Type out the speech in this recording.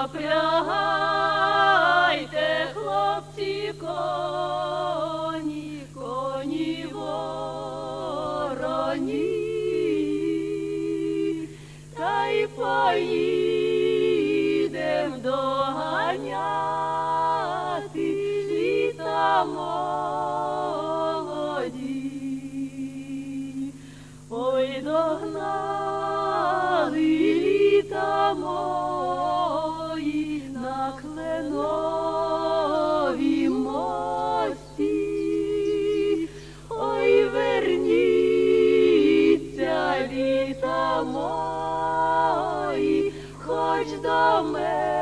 Запрягайте, хлопці, коні, коні вороні, та й поїдем доганяти літа молоді. Ой, догнати. кленовій мості, ой, верніться літа мої, хоч до мене.